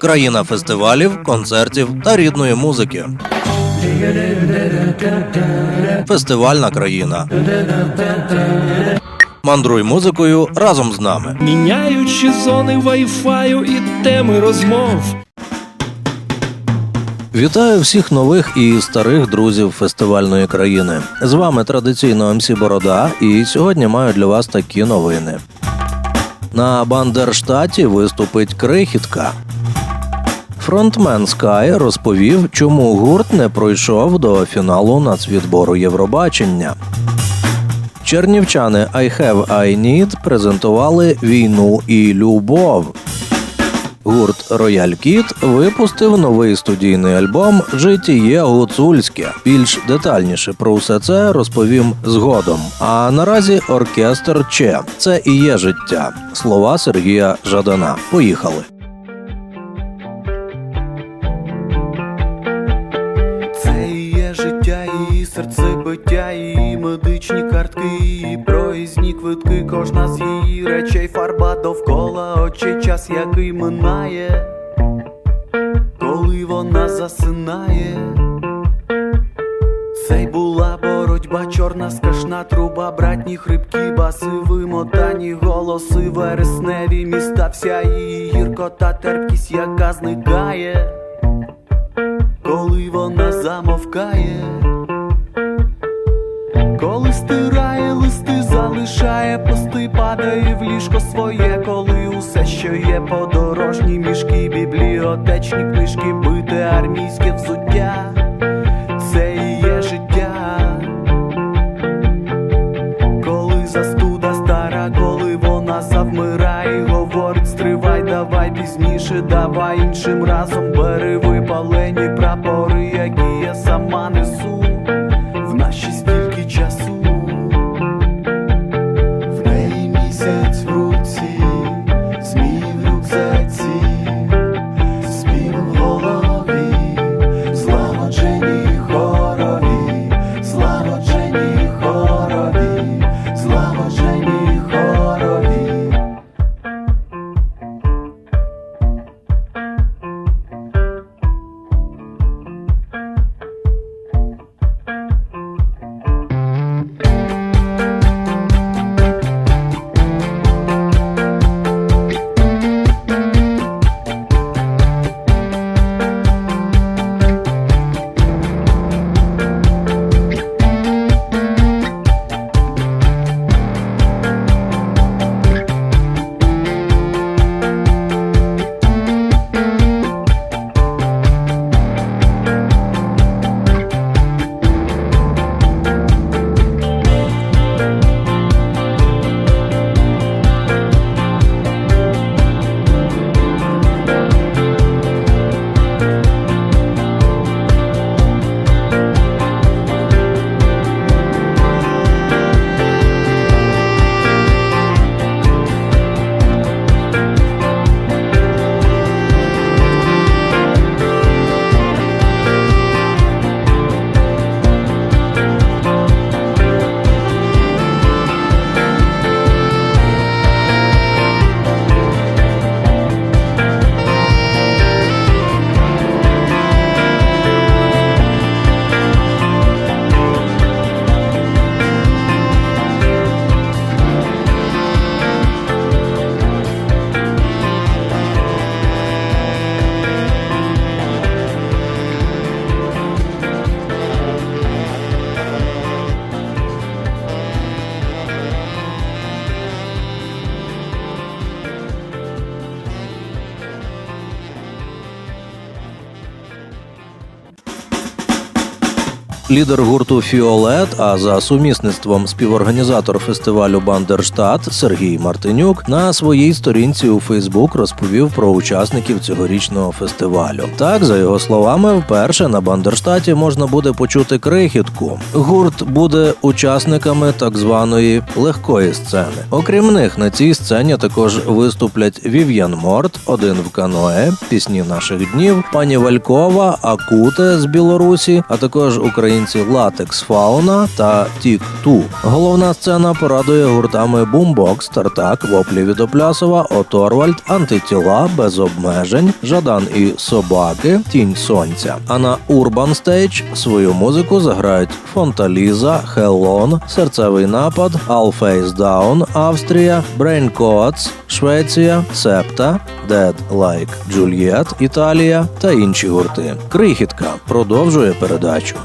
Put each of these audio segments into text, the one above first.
країна фестивалів, концертів та рідної музики. Фестивальна країна. Мандруй музикою разом з нами. Міняючи зони вайфаю і теми розмов. Вітаю всіх нових і старих друзів фестивальної країни. З вами традиційно МС Борода, і сьогодні маю для вас такі новини. На Бандерштаті виступить крихітка. Фронтмен Sky розповів, чому гурт не пройшов до фіналу нацвідбору Євробачення. Чернівчани I Have I Need презентували війну і любов. Гурт Рояль Кіт випустив новий студійний альбом Житіє гуцульське. Більш детальніше про все це розповім згодом. А наразі оркестр Че це і є життя. Слова Сергія Жадана. Поїхали. Картки, проїзні квитки, кожна з її речей, фарба довкола очей, час, який минає, коли вона засинає. Це була боротьба, чорна скашна труба, братні хрипкі баси, вимотані голоси, вересневі міста, вся її гіркота, терпкість, яка зникає коли вона замовкає, залишає пости, падає в ліжко своє, коли усе, що є, подорожні мішки, бібліотечні книжки, бите армійське взуття, це і є життя. Коли застуда стара, коли вона завмирає, говорить, стривай, давай пізніше, давай іншим разом бери випалені прапори, які я сама несу Лідер гурту Фіолет, а за сумісництвом співорганізатор фестивалю Бандерштат Сергій Мартинюк на своїй сторінці у Фейсбук розповів про учасників цьогорічного фестивалю. Так, за його словами, вперше на Бандерштаті можна буде почути крихітку. Гурт буде учасниками так званої легкої сцени. Окрім них, на цій сцені також виступлять Вів'ян Морт, один в каное, пісні наших днів, пані Валькова, Акуте з Білорусі, а також українські українці Латекс Фауна та Тік Ту. Головна сцена порадує гуртами Бумбокс, Тартак, Воплі від Оплясова, Оторвальд, Антитіла, Без обмежень, Жадан і Собаки, Тінь Сонця. А на Урбан Стейдж свою музику заграють Фонталіза, Хеллон, Серцевий напад, All Face Down, Австрія, Brain Coats, Швеція, Септа, Dead Like Juliet, Італія та інші гурти. Крихітка продовжує передачу.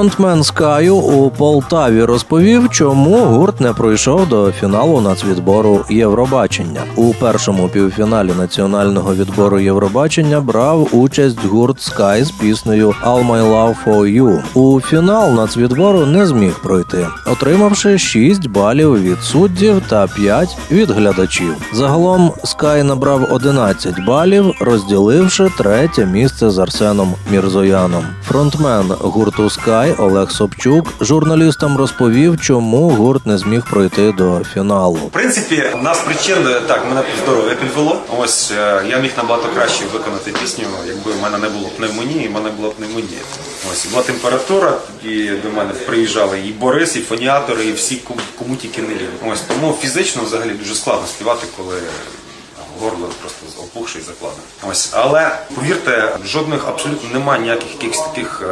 Фронтмен Скаю у Полтаві розповів, чому гурт не пройшов до фіналу нацвідбору Євробачення. У першому півфіналі національного відбору Євробачення брав участь гурт Sky з піснею All My Love For You. У фінал нацвідбору не зміг пройти, отримавши 6 балів від суддів та 5 від глядачів. Загалом Sky набрав 11 балів, розділивши третє місце з Арсеном Мірзояном. Фронтмен гурту Sky Гай Олег Собчук журналістам розповів, чому гурт не зміг пройти до фіналу. В принципі, нас причин так, мене здоров'я підвело. Ось е, я міг набагато краще виконати пісню, якби в мене не було пневмонії, в мене була пневмонія. Ось була температура, і до мене приїжджали і Борис, і фоніатори, і всі кому, тільки не лів. Ось тому фізично взагалі дуже складно співати, коли горло просто опухше і закладене. Ось, але повірте, жодних абсолютно немає ніяких якихось таких.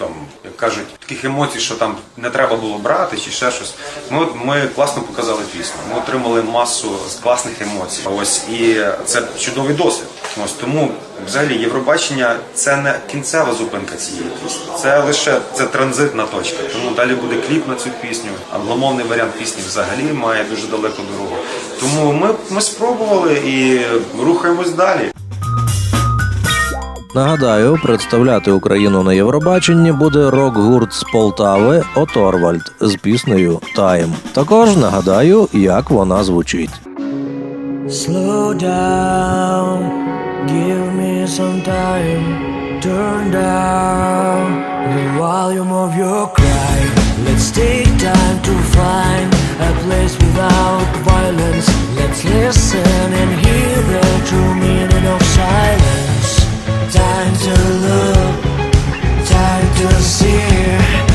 Там, як кажуть, таких емоцій, що там не треба було брати чи ще щось. Ми, ми класно показали пісню. Ми отримали масу класних емоцій. Ось і це чудовий досвід. Ось тому взагалі Євробачення це не кінцева зупинка цієї пісні. Це лише це транзитна точка. Тому далі буде кліп на цю пісню. Англомовний варіант пісні взагалі має дуже далеку дорогу. Тому ми, ми спробували і рухаємось далі. Нагадаю, представляти Україну на Євробаченні буде рок-гурт з Полтави Оторвальд з піснею Тайм. Також нагадаю, як вона звучить. Slow down, give me some time. Turn down the volume of your cry. Let's take time to find a place without violence. Let's listen and hear the true meaning of silence. Time to look, time to see,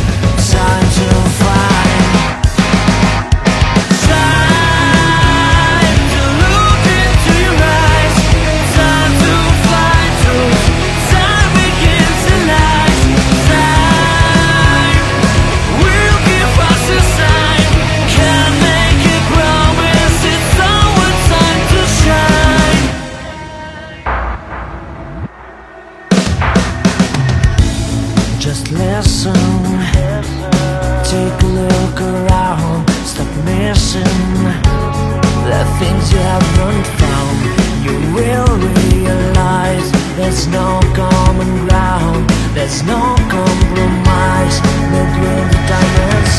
you haven't found. You will realize there's no common ground. There's no compromise the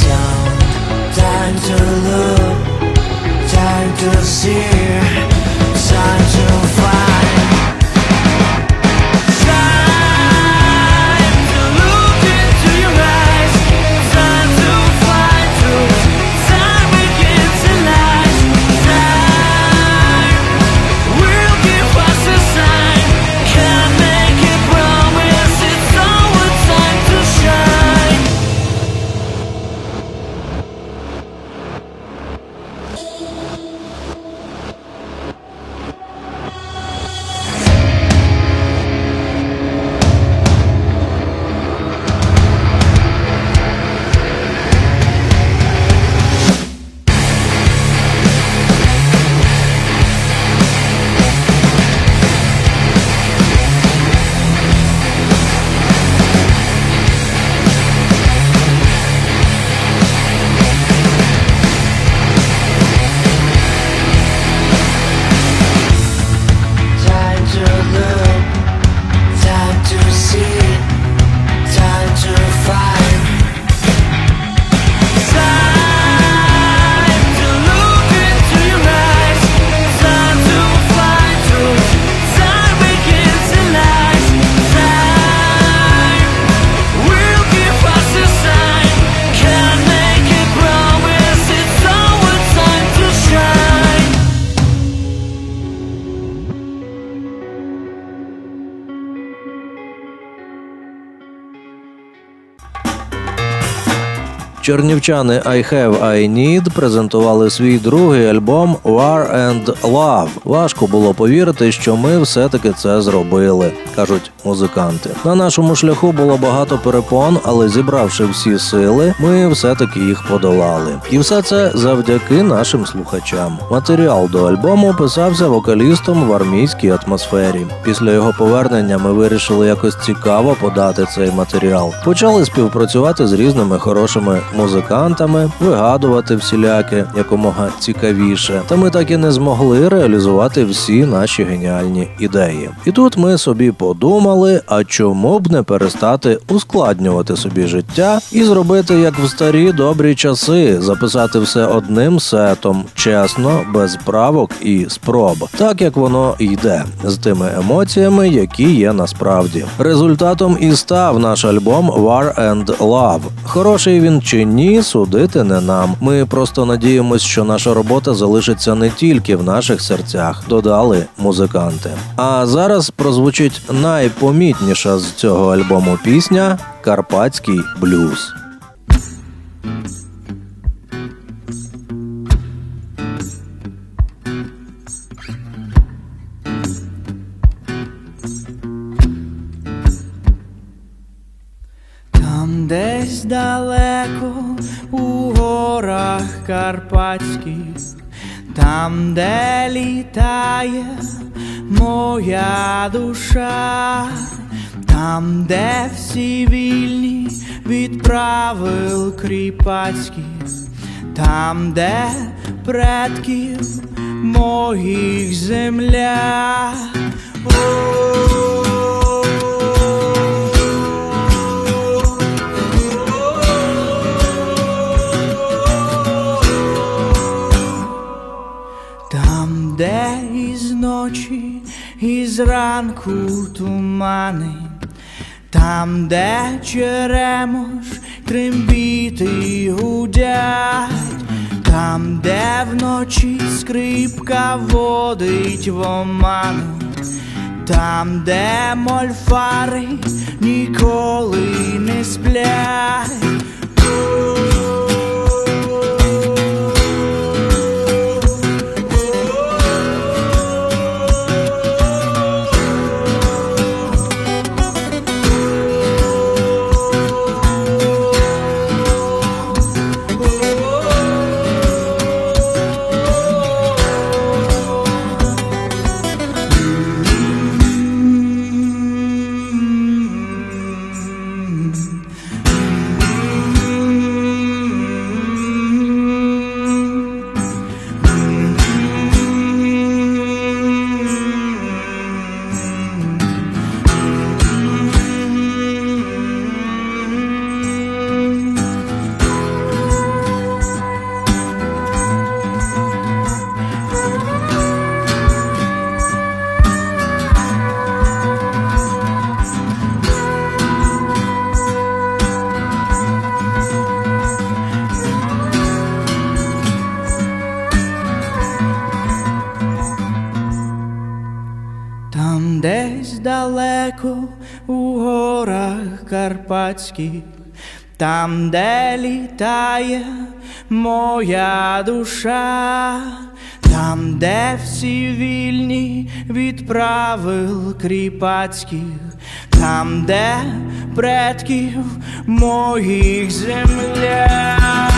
sound. Time to look. Time to see. Чернівчани I Have I Need презентували свій другий альбом War and Love. Важко було повірити, що ми все-таки це зробили, кажуть музиканти. На нашому шляху було багато перепон, але зібравши всі сили, ми все-таки їх подолали. І все це завдяки нашим слухачам. Матеріал до альбому писався вокалістом в армійській атмосфері. Після його повернення ми вирішили якось цікаво подати цей матеріал. Почали співпрацювати з різними хорошими музикантами, вигадувати всіляке якомога цікавіше. Та ми так і не змогли реалізувати всі наші геніальні ідеї. І тут ми собі подумали: а чому б не перестати ускладнювати собі життя і зробити як в старі добрі часи, записати все одним сетом, чесно, без правок і спроб, так як воно йде, з тими емоціями, які є насправді. Результатом і став наш альбом War and Love. Хороший він чи ні, судити не нам. Ми просто надіємось, що наша робота залишиться не тільки в наших серцях, додали музиканти. А зараз прозвучить найпомітніша з цього альбому пісня Карпатський блюз. Горах Карпатських, там, де літає моя душа, там, де всі вільні від правил кріпацьких, там, де предків моїх земля. Зранку тумани, там, де черемош, трембіти гудять, там, де вночі скрипка водить в оману, там, де мольфари ніколи не сплять. Карпатських, там, де літає моя душа, там, де всі вільні від правил кріпацьких, там, де предків моїх земля.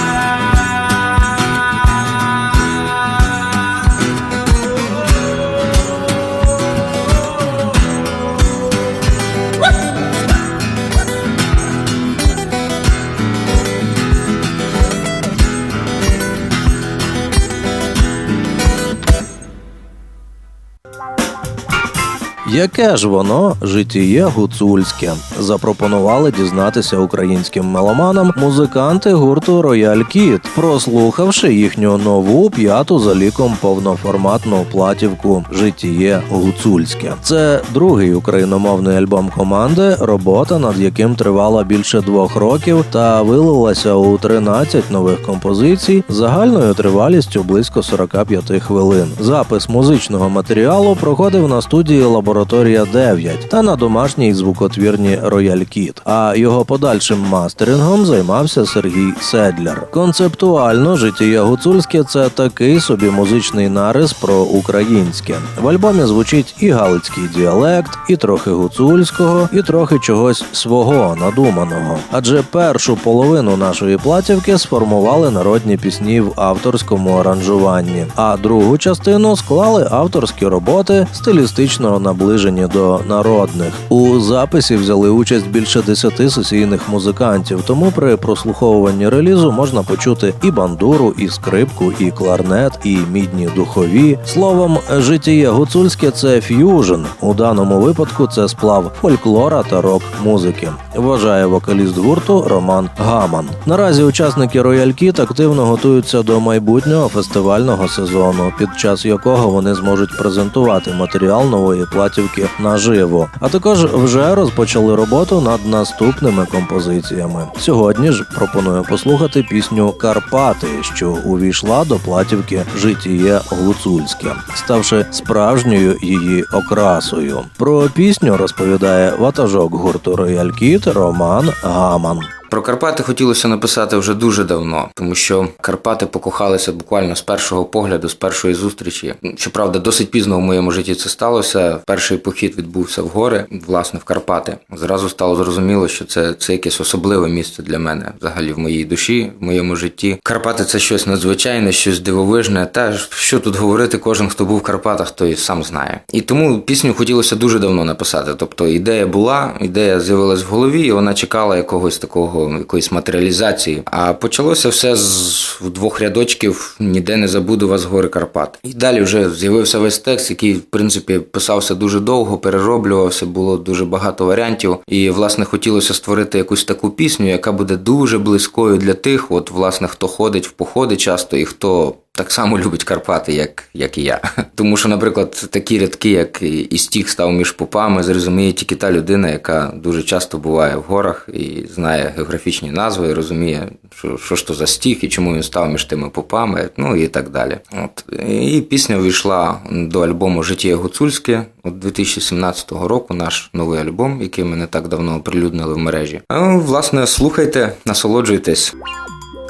Яке ж воно житіє гуцульське? Запропонували дізнатися українським меломанам музиканти гурту Рояль Кіт, прослухавши їхню нову п'яту за ліком повноформатну платівку Житіє гуцульське. Це другий україномовний альбом команди, робота над яким тривала більше двох років та вилилася у 13 нових композицій загальною тривалістю близько 45 хвилин. Запис музичного матеріалу проходив на студії Лабораторія 9 та на домашній звукотвірні Рояль Кіт. А його подальшим мастерингом займався Сергій Седляр. Концептуально життя гуцульське це такий собі музичний нарис про українське. В альбомі звучить і галицький діалект, і трохи гуцульського, і трохи чогось свого надуманого. Адже першу половину нашої платівки сформували народні пісні в авторському аранжуванні, а другу частину склали авторські роботи стилістичного набуття наближені до народних. У записі взяли участь більше десяти сесійних музикантів, тому при прослуховуванні релізу можна почути і бандуру, і скрипку, і кларнет, і мідні духові. Словом, житіє гуцульське це ф'южн. У даному випадку це сплав фольклора та рок-музики. Вважає вокаліст гурту Роман Гаман. Наразі учасники Royal Kid активно готуються до майбутнього фестивального сезону, під час якого вони зможуть презентувати матеріал нової платівки наживо. А також вже розпочали роботу над наступними композиціями. Сьогодні ж пропоную послухати пісню Карпати, що увійшла до платівки Житіє гуцульське, ставши справжньою її окрасою. Про пісню розповідає ватажок гурту Royal Kid Роман Гаман. Про Карпати хотілося написати вже дуже давно, тому що Карпати покохалися буквально з першого погляду, з першої зустрічі. Щоправда, досить пізно в моєму житті це сталося. Перший похід відбувся в гори, власне, в Карпати. Зразу стало зрозуміло, що це, це якесь особливе місце для мене, взагалі в моїй душі, в моєму житті. Карпати це щось надзвичайне, щось дивовижне. Та що тут говорити, кожен, хто був в Карпатах, той сам знає. І тому пісню хотілося дуже давно написати. Тобто ідея була, ідея з'явилась в голові, і вона чекала якогось такого якоїсь матеріалізації. А почалося все з двох рядочків ніде не забуду вас гори Карпат. І далі вже з'явився весь текст, який в принципі писався дуже довго, перероблювався, було дуже багато варіантів. І власне хотілося створити якусь таку пісню, яка буде дуже близькою для тих, от власне хто ходить в походи часто і хто. Так само любить Карпати, як, як і я. Тому що, наприклад, такі рядки, як і стіг став між попами, зрозуміє тільки та людина, яка дуже часто буває в горах і знає географічні назви, і розуміє, що, що ж то за стіг і чому він став між тими попами, ну і так далі. От. І пісня війшла до альбому Життя гуцульське от 2017 року, наш новий альбом, який ми не так давно оприлюднили в мережі. А, власне, слухайте, насолоджуйтесь.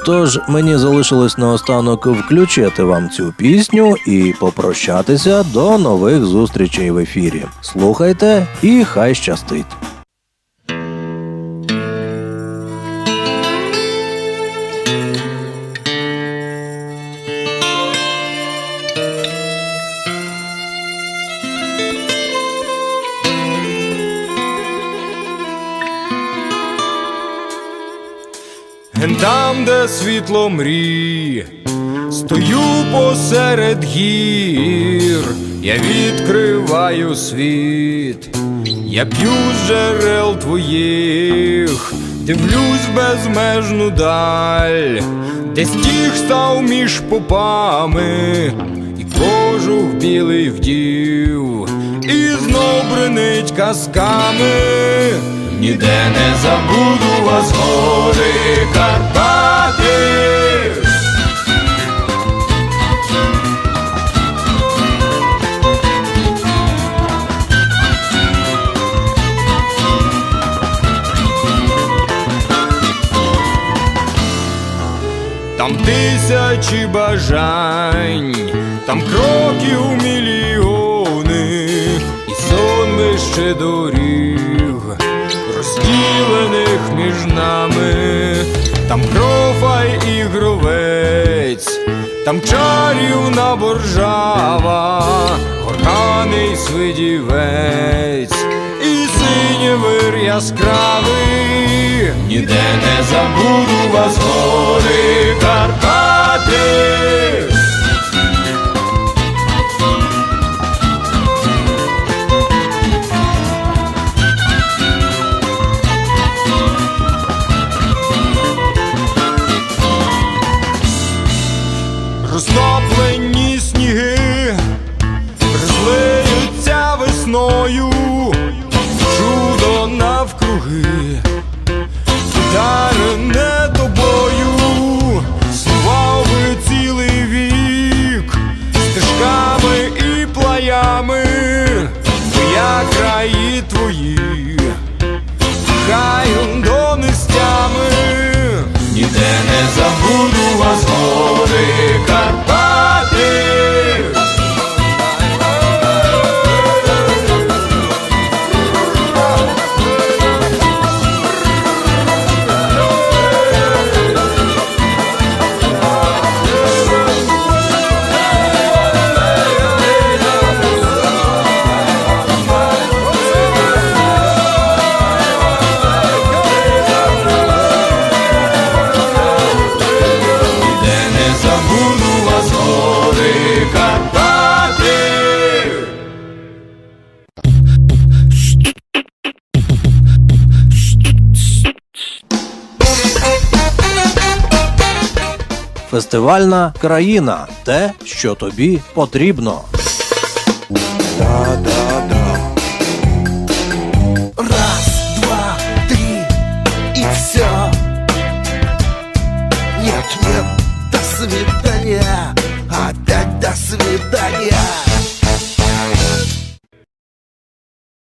Тож мені залишилось наостанок включити вам цю пісню і попрощатися до нових зустрічей в ефірі. Слухайте і хай щастить. Там, де світло мрій, стою посеред гір, я відкриваю світ, я п'ю з джерел твоїх, дивлюсь в безмежну даль, де стіг став між попами, і кожух білий вдів, і знов бренить казками. Ніде не забуду вас гори Карпати. Там тисячі бажань, там кроків мільйони, і сон вище доріг, розділених між нами, там крофай і гровець, там чарівна боржава, горканий свидівець, і синєвир яскравий, ніде не забуду вас гори Карпати. Весною, чудо навкруги, дарене тобою, слував би цілий вік, стежками і плаями, я краї твої, хай донестями, ніде не забуду вас гори Карпати. Фестивальна країна те, що тобі потрібно.